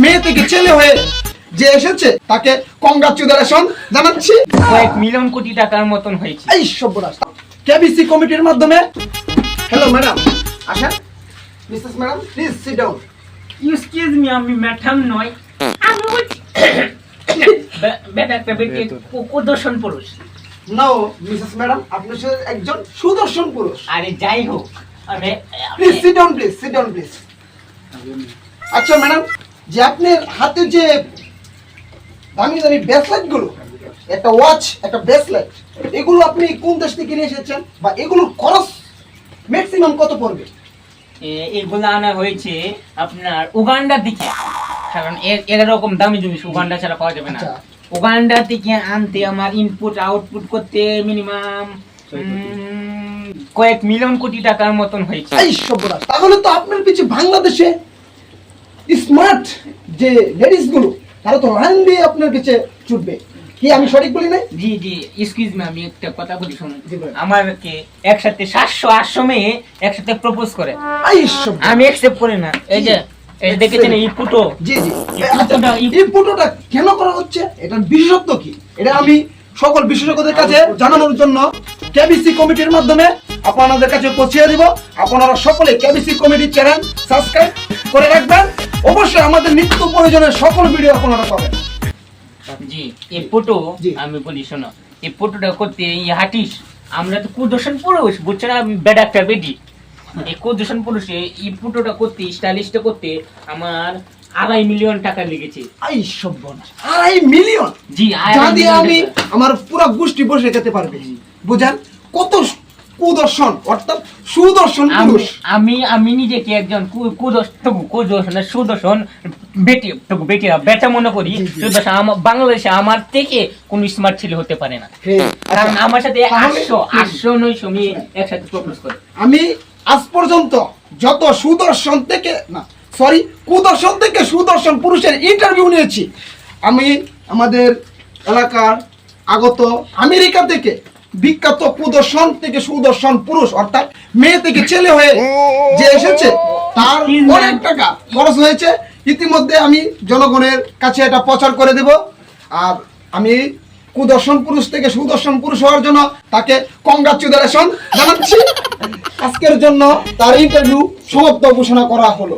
মেয়ে থেকে ছেলে হয়ে যে এসেছে তাকে কংগ্রাচুলেশন জানাচ্ছি। কয়েক মিলিয়ন কোটি টাকার মতন হয়েছে। এই সভ্যরাজ কেবিসি কমিটির মাধ্যমে হ্যালো ম্যাডাম আসেন। Mrs madam please sit down excuse me আমি ম্যাডাম নয় আমি একটা বেটি কু- কুদর্শন পুরুষ। নো মিসেস ম্যাডাম আপনি একজন সুদর্শন পুরুষ। আরে যাই হোক আমি please sit down please sit down please আচ্ছা ম্যাডাম যে আপনার হাতে যে দামি দামি ব্রেসলেটগুলো একটা ওয়াচ একটা ব্রেসলেট এগুলো আপনি কোন দেশ থেকে নিয়ে এসেছেন বা এগুলোর খরচ ম্যাক্সিমাম কত পড়বে? এগুলো আনা হয়েছে আপনার উগান্ডার দিকে। কারণ এরকম দামি জিনিস উগান্ডা ছাড়া পাওয়া যাবে না। আচ্ছা। উগান্ডা থেকে আনতে আমার ইনপুট আউটপুট করতে মিনিমাম কয়েক মিলিয়ন কোটি টাকার মতন হয়েছে। তাহলে তো আপনার পিছিয়ে বাংলাদেশে স্মার্ট যে লেডিসগুলো তারা তো লাইন দিয়ে আপনার পিছিয়ে ছুটবে। কি আমি সঠিক বলি নাই? জি জি এক্সকিউজ মি আমি একটা কথা বলি শুনুন। আমাকে একসাথে সাতশো আটশো মেয়ে একসাথে প্রপোজ করে। আমি অ্যাকসেপ্ট করি না। এই যে এই দেখেছেন এই ফুটো জি জি। এই আচ্ছা, ফটোটা- এই ফটোটা কেন করা হচ্ছে? এটার বিশেষত্ব কি? এটা আমি সকল বিশেষজ্ঞদের কাছে জানানোর জন্য কেবিসি কমিটির মাধ্যমে আপনাদের কাছে পৌঁছে দিব। আপনারা সকলে কেবিসি কমিটির চ্যানেল সাবস্ক্রাইব করে রাখবেন। অবশ্যই আমাদের নিত্য প্রয়োজনের সকল ভিডিও আপনারা পাবেন। জি এই ফটো আমি বলি শোনো এই ফটোটা করতে এই হাটিস আমরা তো কুদর্শন পুরুষ বুঝছ না? বেড একটা বেডি এই কুদর্শন পুরুষে এই ফটোটা করতে স্টাইলিশটা করতে আমার আড়াই মিলিয়ন টাকা লেগেছে। আই সব্যনাশ আড়াই মিলিয়ন জি যা দিয়ে আমি আমার পুরো গোষ্ঠী বসে খেতে পারবে। বুঝেন? কত কুদর্শন অর্থাৎ সুদর্শন পুরুষ। আমি আমি নিজেকে একজন কুদর্শন সুদর্শন বেটি বেটি না, বেটা মনে করি। সুদর্শন আমার বাংলাদেশে আমার থেকে কোন স্মার্ট ছেলে হতে পারে না। হ্যাঁ, কারণ আচ্ছা, আমার সাথে আটশো আটশো একসাথে প্রপোজ করে। আমি আজ পর্যন্ত যত সুদর্শন থেকে না সরি কুদর্শন থেকে সুদর্শন পুরুষের ইন্টারভিউ নিয়েছি। আমি আমাদের এলাকার আগত আমেরিকা থেকে বিখ্যাত কুদর্শন থেকে সুদর্শন পুরুষ অর্থাৎ মেয়ে থেকে ছেলে হয়ে যে এসেছে তার অনেক টাকা খরচ হয়েছে। ইতিমধ্যে আমি জনগণের কাছে এটা প্রচার করে দেব। আর আমি কুদর্শন পুরুষ থেকে সুদর্শন পুরুষ হওয়ার জন্য তাকে কংগ্রাচুলেশন জানাচ্ছি। আজকের জন্য তার ইন্টারভিউ সমাপ্ত ঘোষণা করা হলো।